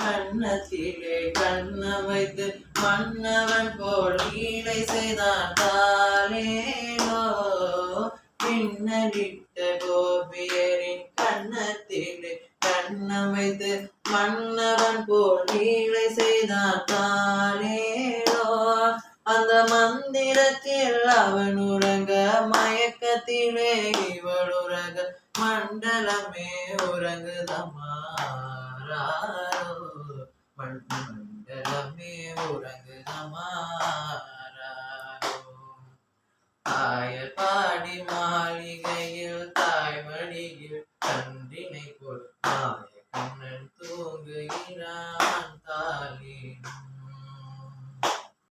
கண்ணத்திலே கண்ண வைத்து மன்னவன் போல் ஈடை செய்தான் தாலேலோ பின்னலிட்ட கோபியரின் கண்ணத்திலே கண்ண வைத்து மன்னவன் போல் ஈடை செய்தான் தாலேலோ அந்த மந்திரத்தில் அவன் உறங்க மயக்கத்திலே இவள் உறங்க மண்டலமே உறங்குதம்மா மண்டலமே உறங்குதம்மா ராரோ. ஆயர் பாடி மாளிகையில் தாய்மடியில் கன்றினை போல் மாய கண்ணன் தூங்குகிறான் தாலினும்